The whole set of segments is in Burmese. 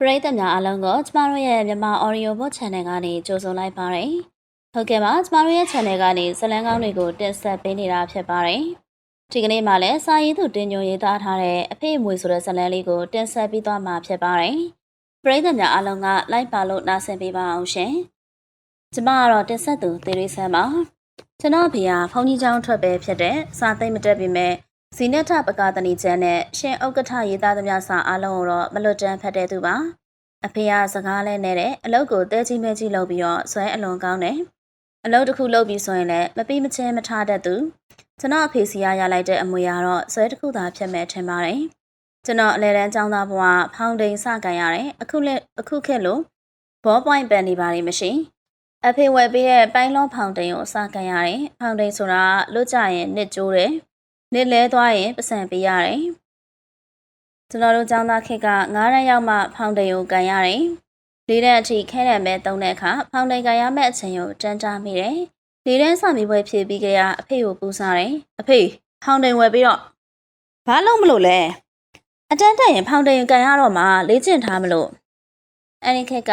ပရိသတ်များအားလုံးကိုကျမတို့ရဲ့မြန်မာ Audio Book Channel ကနေကြိုဆိုလိုက်ပါရစေ။ဟုတ်ကဲ့ပါကျမတို့ရဲ့ Channel ကနေဇာတ်လမ်းကောင်းတွေကိုတင်ဆက်ပေးနေတာဖြစ်ပါတယ်။ဒီကနေ့မှလည်းစာရေးသူတင်ညွှန်ရေးသားထားတဲ့အဖေအမွေဆိုတဲ့ဇာတ်လမ်းလေးကိုတင်ဆက်ပေးသွားမှာဖြစ်ပါတယ်။ပရိသတ်များအားလုံးကလိုက်ပါလို့နားဆင်ပေးပါအောင်ရှင်။ကျမကတော့တင်ဆက်သူသေရီဆန်းပါ။ကျွန်တော်အဖေကဖုန်ကြီးကျောင်းထွက်ပဲဖြစ်တဲ့စာသိမ့်မတက်ပေမဲ့ ဇီနထပကာတနီကျန်းနဲ့ရှင်ဥက္ကဋ္ဌရေးသားသမျှစာအားလုံးကိုတော့မလွတ်တမ်းဖတ်တဲ့သူပါအဖေကစကားလဲနဲ့တဲ့အလုပ်ကိုတဲကြီးမဲကြီးလုပ်ပြီးတော့ဆွဲအလွန်ကောင်းတယ်အလုပ်တစ်ခုလုပ်ပြီးဆိုရင်လည်းမပြီးမချင်းမထားတတ်သူကျွန်တော်အဖေစီရရလိုက်တဲ့အမွေကတော့ဆွဲတစ်ခုသာဖြစ်မဲ့ထင်ပါတယ်ကျွန်တော်အလဲတန်းចောင်းသားဘဝဖောင်ဒိန်စကန်ရတယ်အခုလက်အခုခက်လို့ဘောပွိုင်းပန်နေပါလိမ့်မရှိအဖေဝယ်ပေးတဲ့ပိုင်းလုံးဖောင်ဒိန်ကိုစကန်ရတယ်ဖောင်ဒိန်ဆိုတာလွတ်ကြရင်နစ်ကျိုးတယ် နစ်လဲသွားရင်ပတ်စံပေးရတယ်။ကျွန်တော်တို့ကျောင်းသားခေတ်က9ရက်ရောက်မှဖောင်တိန်ကိုကန်ရတယ်။လေးတဲ့အထိခဲတယ်မဲ့တုံးတဲ့အခါဖောင်တိန်ကန်ရမဲ့အချိန်ကိုတန်းတားမိတယ်။လေးတဲ့စာမေးပွဲဖြေပြီးကြရအဖေကိုပူစားတယ်။အဖေဖောင်တိန်ဝယ်ပြီးတော့ဘာလို့မလို့လဲ။အတန်းတက်ရင်ဖောင်တိန်ကန်ရတော့မှလေ့ကျင့်ထားမလို့အဲဒီခေတ်က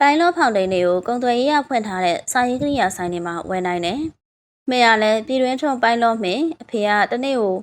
ပိုင်းလောဖောင်တိန်တွေကိုကုံသွယ်ရေးရဖွင့်ထားတဲ့စာရေးကရိယာဆိုင်တွေမှာဝယ်နိုင်တယ်။ မေရလည်းပြည်တွင်းထုံပိုင်းလောမင်းအဖေကတနေ့ကို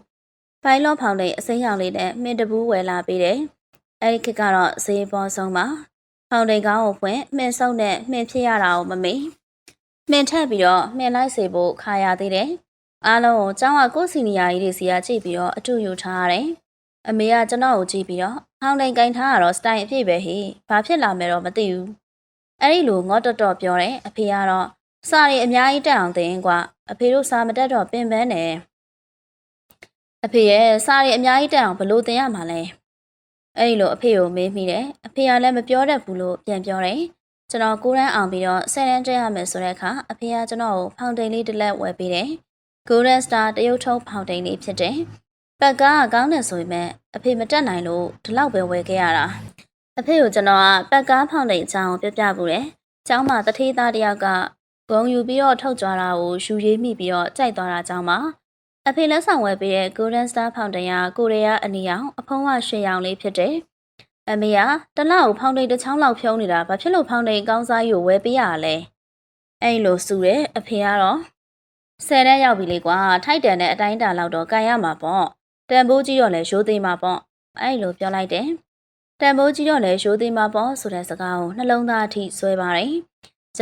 ပိုင်းလောဖောင်တဲ့အစိမ်းရောင်လေးနဲ့မင်းတပူးဝယ်လာပေးတယ်။အဲဒီခေတ်ကတော့ဈေးပေါ်ဆုံးပါ။ဖောင်တိန်ကောင်းကိုဖွင့်မှင်ဆုပ်နဲ့မှင်ဖြစ်ရတာကိုမမေ့။မှင်ထက်ပြီးတော့မှင်လိုက်စေဖို့ခါရသေးတယ်။အားလုံးကိုကျောင်းကကိုစီနီယာကြီးတွေစီကကြည့်ပြီးတော့အတူယူထားရတယ်။အမေကကျွန်တော်ကိုကြည့်ပြီးတော့ဖောင်တိန်ကင်ထားရတော့စတိုင်အပြည့်ပဲဟိ။ဘာဖြစ်လာမယ်တော့မသိဘူး။အဲ့ဒီလိုငေါတော်တော်ပြောတယ်အဖေကတော့စာရီအများကြီးတက်အောင်သင်ကွာ အဖေတို့စာမတက်တော့ပင်ပန်းတယ်အဖေရဲ့စာရီအများကြီးတက်အောင်ဘလို့သင်ရမှာလဲအဲ့ဒီလိုအဖေကိုမေးမိတယ်အဖေကလည်းမပြောတတ်ဘူးလို့ပြန်ပြောတယ်ကျွန်တော်ကိုရန်အောင်ပြီးတော့ဆယ်တန်းတက်ရမယ်ဆိုတဲ့အခါအဖေကကျွန်တော်ကိုဖောင်တိန်လေးတစ်လက်ဝယ်ပေးတယ် Golden Star တရုတ်ထုံးဖောင်တိန်လေးဖြစ်တယ်ပတ်ကားကကောင်းတယ်ဆိုပေမဲ့အဖေမတက်နိုင်လို့ဒီလောက်ပဲဝယ်ခဲ့ရတာအဖေကိုကျွန်တော်ကပတ်ကားဖောင်တိန်အကြောင်းပြောပြပူတယ်ကျောင်းမှာတထေးသားတယောက်က ဂုံယူပြီးတော့ထုတ်ကြွားတာကိုယူရေးမိပြီးတော့ကြိုက်သွားတာကြောင့်ပါအဖေလက်ဆောင်ဝယ်ပေးတဲ့ Golden Star Fountain ကကိုရီးယားအနီရောင်အဖုံးဝရွှေရောင်လေးဖြစ်တယ်အမေကတလောက်ကိုဖောင်တိန်တစ်ချောင်းလောက်ဖြုံးနေတာဘာဖြစ်လို့ဖောင်တိန်ကောင်းစားယူဝယ်ပေးရလဲအဲ့လိုစူတယ်အဖေကတော့ဆယ်တန်းရောက်ပြီလေကွာထိုက်တန်တဲ့အတိုင်းတာလောက်တော့ကန်ရမှာပေါ့တန်ဖိုးကြီးတော့လဲရိုးသေးမှာပေါ့အဲ့လိုပြောလိုက်တယ်တန်ဖိုးကြီးတော့လဲရိုးသေးမှာပေါ့ဆိုတဲ့စကားကိုနှလုံးသားအထိဆွဲပါတယ်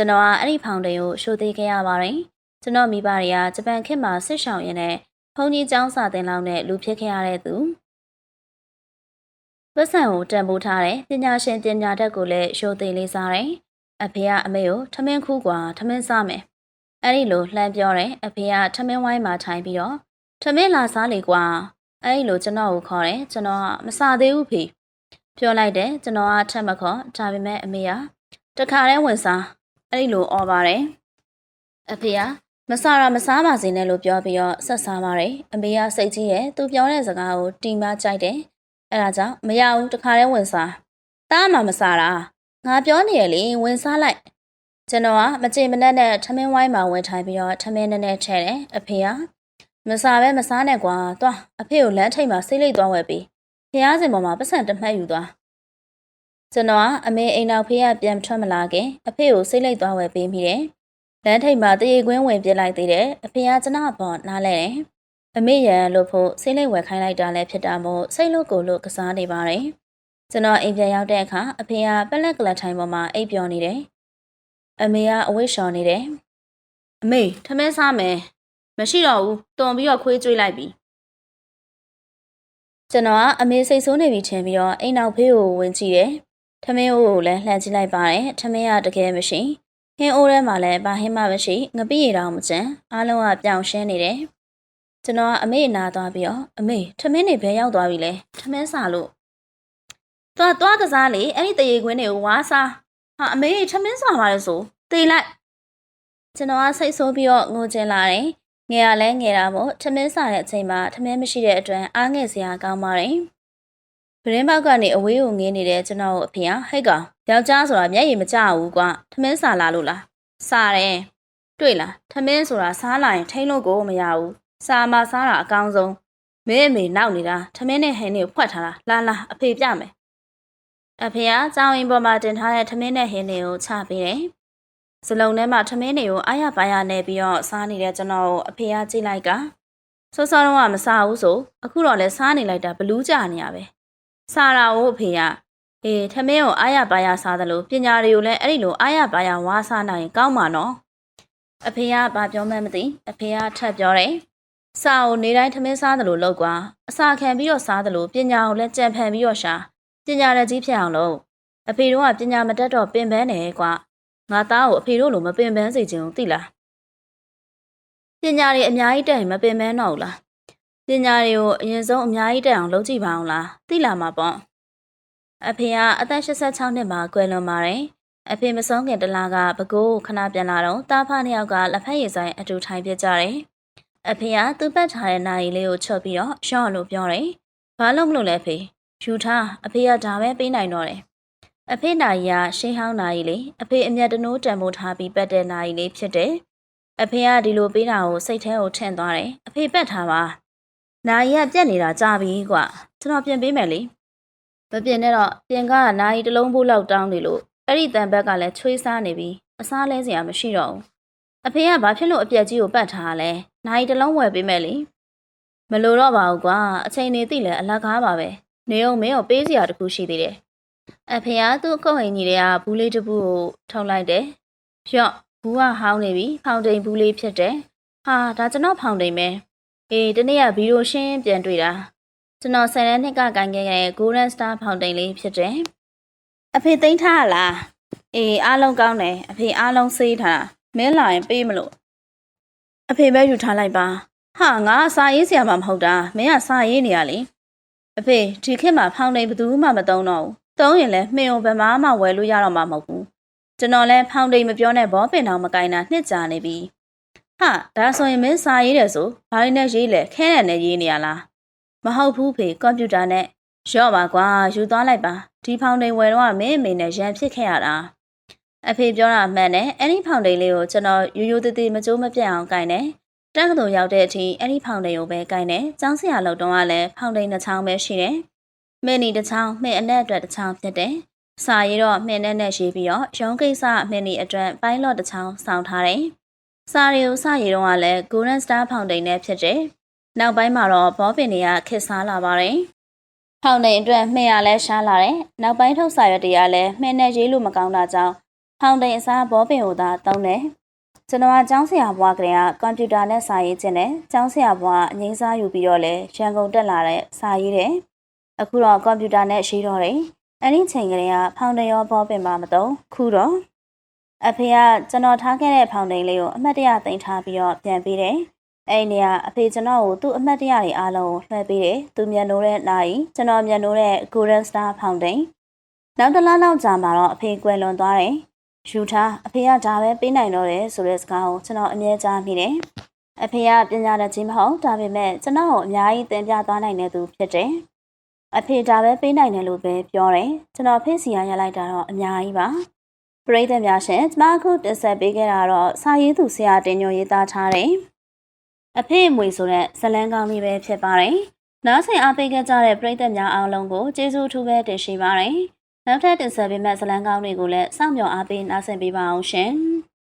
ကျွန်တော်ကအဲ့ဒီဖောင်တိန်ကိုရှိုးသေးခဲ့ရပါတယ်။ကျွန်တော်မိဘတွေကဂျပန်ခေတ်မှာဆစ်ဆောင်ရင်းနဲ့ဘုန်းကြီးကျောင်းစာသင်လောက်နဲ့လူဖြစ်ခဲ့ရတဲ့သူ။ပတ်စံကိုတန်ဖိုးထားတဲ့ပညာရှင်ပညာတတ်ကိုလည်းရှိုးသေးလေးစားတယ်။အဖေကအမေကိုထမင်းခူးကွာထမင်းစားမယ်။အဲ့ဒီလိုလှမ်းပြောတယ်အဖေကထမင်းဝိုင်းမှာထိုင်ပြီးတော့ထမင်းလာစားလေကွာ။အဲ့ဒီလိုကျွန်တော်ကိုခေါ်တယ်ကျွန်တော်ကမစားသေးဘူးဖေ။ပြောလိုက်တယ်ကျွန်တော်ကထက်မခေါ်ဒါပေမဲ့အမေကတခါတည်းဝင်စား အဲ့ဒီလိုអော်ပါတယ်အဖေကမစားရမစားပါစေနဲ့လို့ပြောပြီးတော့ဆက်စားပါတယ်အမေကစိတ်ကြီးရဲ့သူပြောတဲ့စကားကိုတီမကြိုက်တယ်အဲ့ဒါကြောင့်မရဘူးတခါတည်းဝင်စားတားမှမစားတာငါပြောနေရလေဝင်စားလိုက်ကျွန်တော်ကမကြေမနက်နဲ့ထမင်းဝိုင်းမှာဝင်ထိုင်ပြီးတော့ထမင်းနဲ့နဲ့ထဲတယ်အဖေကမစားပဲမစားနဲ့ကွာသွားအဖေကိုလမ်းထိပ်မှာစိတ်လိတ်သွားဝယ်ပြီးဖះစင်ပေါ်မှာပတ်စံတမှတ်ယူသွား ကျွန်တော်ကအမေအိမ်နောက်ဖေးကပြန်ထွက်မလာခင်အဖေကိုစိတ်လိုက်သွားဝယ်ပေးမိတယ်။လမ်းထိပ်မှာတရေကွင်းဝင်ပြစ်လိုက်သေးတယ်။အဖေကကျွန်တော်ပေါ်နားလဲတယ်။အမေရန်လို့ဖို့စိတ်လိုက်ဝယ်ခိုင်းလိုက်တာလည်းဖြစ်တာမို့စိတ်လို့ကိုလို့ကစားနေပါတယ်။ကျွန်တော်အိမ်ပြန်ရောက်တဲ့အခါအဖေကပလက်ကလထိုင်ပေါ်မှာအိပ်ပျော်နေတယ်။အမေကအဝိရှော်နေတယ်။အမေထမင်းစားမယ်။မရှိတော့ဘူး။တွန်ပြီးတော့ခွေးကျွေးလိုက်ပြီ။ကျွန်တော်ကအမေစိတ်ဆိုးနေပြီထင်ပြီးတော့အိမ်နောက်ဖေးကိုဝင်ကြည့်တယ်။ ထမင်းအိုးကိုလည်းလှမ်းကြည့်လိုက်ပါတယ်ထမင်းကတကယ်မရှိဟင်းအိုးထဲမှာလည်းဘာဟင်းမှမရှိငပိရတောင်မကျန်အားလုံးကပြောင်ရှင်းနေတယ်ကျွန်တော်ကအမေနာသွားပြီးတော့အမေထမင်းတွေဘယ်ရောက်သွားပြီလဲထမင်းစားလို့သွားသွားကစားလေအဲ့ဒီတရေခွင်းတွေကိုဝါစားဟာအမေထမင်းစားပါလေဆိုသေလိုက်ကျွန်တော်ကစိတ်ဆိုးပြီးတော့ငိုချင်လာတယ်ငယ်ရလဲငယ်တာမို့ထမင်းစားတဲ့အချိန်မှာထမင်းမရှိတဲ့အတွက်အားငယ်စရာကောင်းပါတယ် ပရင်းပေါက်ကနေအဝေးကိုငင်းနေတဲ့ကျွန်တော်ကိုအဖေကဟိတ်ကောင်ယောက်ျားဆိုတာမျက်ရည်မကျဘူးကွာထမင်းစာလာလို့လားစားတယ်တွေ့လားထမင်းဆိုတာစားလာရင်ထိန်းလို့ကိုမရဘူးစာမစားတာအကောင်းဆုံးမင်းအမေနောက်နေတာထမင်းနဲ့ဟင်းတွေကိုဖွက်ထားတာလာလာအဖေပြမယ်အဖေကကြောင်ရင်ပေါ်မှာတင်ထားတဲ့ထမင်းနဲ့ဟင်းတွေကိုချပေးတယ်။စလုံးထဲမှာထမင်းတွေကိုအားရပါရနဲ့ပြီးတော့စားနေတဲ့ကျွန်တော်ကိုအဖေကကြည့်လိုက်ကစောစောတော့ကမစားဘူးဆိုအခုတော့လဲစားနေလိုက်တာဘလူးကြနေရပဲ။ စားတာကိုအဖေကအေးထမင်းကိုအားရပါရစားသလိုပညာတွေကိုလည်းအဲ့ဒီလိုအားရပါရဝါစားနိုင်ရင်ကောင်းမှာနော်။အဖေကဘာပြောမှန်းမသိအဖေကထပ်ပြောတယ်။စာကိုနေတိုင်းထမင်းစားသလိုလောက်ကွာအစာခံပြီးတော့စားသလိုပညာကိုလည်းကြံဖန်ပြီးတော့ရှာပညာရကြီးဖြစ်အောင်လို့အဖေတို့ကပညာမတတ်တော့ပင်ပန်းနေကွာငါသားကိုအဖေတို့လိုမပင်ပန်းစေချင်ဘူးသိလားပညာတွေအများကြီးတက်ရင်မပင်ပန်းတော့ဘူးလား ပညာတွေကိုအရင်ဆုံးအများကြီးတက်အောင်လုပ်ကြည့်ပါအောင်လားသိလာမှာပေါ့အဖေကအသက်86နှစ်မှာကွယ်လွန်ပါတယ်အဖေမဆုံးခင်တလားကဘကိုးကိုခဏပြန်လာတော့တားဖနှစ်ယောက်ကလက်ဖက်ရည်ဆိုင်အတူထိုင်ပြကြတယ်အဖေကသူ့ပတ်ထားတဲ့နိုင်လေးကိုချွတ်ပြီးတော့ရှော့လို့ပြောတယ်ဘာလို့မလို့လဲဖေယူထားအဖေကဒါပဲပေးနိုင်တော့တယ်အဖေနိုင်ရရှင်းဟောင်းနိုင်လေအဖေအမျက်တနိုးတံမိုးထားပြီးပတ်တဲ့နိုင်လေးဖြစ်တယ်အဖေကဒီလိုပေးတာကိုစိတ်ထဲကိုထင့်သွားတယ်အဖေပတ်ထားပါ နိုင်ရပြက်နေတာကြာပြီကွာကျွန်တော်ပြင်ပေးမယ်လေမပြင်နဲ့တော့ပြင်ကနိုင်တစ်လုံးဖို့လောက်တောင်းနေလို့အဲ့ဒီတန်ဘက်ကလည်းချွေးစားနေပြီအစားလဲစရာမရှိတော့ဘူးအဖေကဘာဖြစ်လို့အပြက်ကြီးကိုပတ်ထားလဲနိုင်တစ်လုံးဝယ်ပေးမယ်လေမလိုတော့ပါဘူးကွာအချိန်နေသိလဲအလကားပါပဲနေအောင်မင်းကိုပေးစရာတခုရှိသေးတယ်အဖေကသူ့အကုတ်ဟိန်ကြီးတွေကဘူးလေးတစ်ပူကိုထုံလိုက်တယ်ဖြော့ဘူးကဟောင်းနေပြီဖောင်တိန်ဘူးလေးဖြစ်တယ်ဟာဒါကျွန်တော်ဖောင်တိန်ပဲ အေးတနေ့ကဗီဒီယိုရှင်းပြန်တွေ့တာကျွန်တော်ဆယ်နှစ်နှစ်ကကန်ခဲ့တဲ့ Golden Star ဖောင်တိန်လေးဖြစ်တယ်အဖေသိမ်းထားလားအေးအားလုံးကောင်းတယ်အဖေအားလုံးစေးထားမင်းလာရင်ပေးမလို့အဖေပဲယူထားလိုက်ပါဟာငါစာရေးဆရာမမဟုတ်တာမင်းကစာရေးနေရလေအဖေဒီခေတ်မှာဖောင်တိန်ဘယ်သူမှမသုံးတော့ဘူးသုံးရင်လည်းမှင်ကိုဘယ်မှမှဝယ်လို့ရတော့မှာမဟုတ်ဘူးကျွန်တော်လည်းဖောင်တိန်မပြောနဲ့ဘောပင်တော်မကင်တာနှစ်ကြာနေပြီ ဟာဒါဆိုရင်မင်းစာရေးတယ်ဆိုဘာလို့နဲ့ရေးလဲခဲနဲ့နဲ့ရေးနေရလားမဟုတ်ဘူးဖေကွန်ပျူတာနဲ့ရော့ပါကွာယူသွားလိုက်ပါဒီဖောင်တိန်ဝယ်တော့မင်းအမေနဲ့ရန်ဖြစ်ခဲ့ရတာအဖေပြောတာမှန်တယ်အဲ့ဒီဖောင်တိန်လေးကိုကျွန်တော်ရိုးရိုးသေးသေးမကြိုးမပြတ်အောင်ကင်တယ်တက္ကသိုလ်ရောက်တဲ့အထိအဲ့ဒီဖောင်တိန်ကိုပဲကင်တယ်ကျောင်းဆရာလောက်တော့ကလည်းဖောင်တိန်တစ်ချောင်းပဲရှိတယ်မင်းနီတစ်ချောင်းမင်းအနက်အတွက်တစ်ချောင်းဖြစ်တယ်စာရေးတော့မှင်နဲ့နဲ့ရေးပြီးတော့ရုံးကိစ္စမှင်နီအတွက်ပိုင်းလော့တစ်ချောင်းစောင်းထားတယ် စာရီကိုစာရေးတော့ကလည်း Golden Star Fountain နဲ့ဖြစ်တယ်နောက်ပိုင်းမှာတော့ဘောပင်တွေကခစ်စားလာပါတယ်။ဖောင်တိန်အတွက်မှင်ရလဲရှားလာတယ်။နောက်ပိုင်းထုတ်စာရွက်တွေကလည်းမှင်နဲ့ရေးလို့မကောင်းတာကြောင့်ဖောင်တိန်အစားဘောပင်ကိုသာသုံးတယ်။ကျွန်တော်ကကျောင်းဆရာဘွားကလေးကကွန်ပျူတာနဲ့စာရေးခြင်းနဲ့ကျောင်းဆရာဘွားအငိမ့်စားယူပြီးတော့လဲရန်ကုန်တက်လာတဲ့စာရေးတယ်။အခုတော့ကွန်ပျူတာနဲ့ရေးတော့တယ်။အဲ့ဒီချိန်ကလေးကဖောင်တိန်ရောဘောပင်မှမသုံးခုတော့ အဖေကကျွန်တော်ထားခဲ့တဲ့ဖောင်တိန်လေးကိုအမှတ်တရသိမ်းထားပြီးတော့ပြန်ပေးတယ်။အဲ့ဒီကအဖေကျွန်တော်ကိုသူ့အမှတ်တရတွေအားလုံးကိုလွှဲပေးတယ်။သူမြန်နိုးတဲ့နိုင်ကျွန်တော်မြန်နိုးတဲ့ Golden Star Fountain နောက်တစ်လားလောက်ကြာမှာတော့အဖေကွယ်လွန်သွားတယ်။ယူထားအဖေကဒါပဲပေးနိုင်တော့တယ်ဆိုတဲ့စကားကိုကျွန်တော်အမြဲကြားမိတယ်။အဖေကပညာတတ်ခြင်းမဟုတ်ဒါပေမဲ့ကျွန်တော်ကိုအများကြီးသင်ပြသွားနိုင်တဲ့သူဖြစ်တယ်။အဖေဒါပဲပေးနိုင်တယ်လို့ပဲပြောတယ်။ကျွန်တော်ဖေ့စီရရလိုက်တာတော့အများကြီးပါ။ ပရိသတ်များရှင်ကျမအခုတင်ဆက်ပေးခဲ့တာတော့စာရေးသူဆရာတင်ညိုရေးသားထားတယ်။အဖေအမွေဆိုတဲ့ဇလန်းကောင်းလေးပဲဖြစ်ပါတယ်။နားဆင်အားပေးခဲ့ကြတဲ့ပရိသတ်များအားလုံးကိုကျေးဇူးအထူးပဲတင်ရှိပါတယ်။နောက်ထပ်တင်ဆက်ပေးမယ့်ဇလန်းကောင်းတွေကိုလည်းစောင့်မျှော်အားပေးနားဆင်ပေးပါအောင်ရှင်။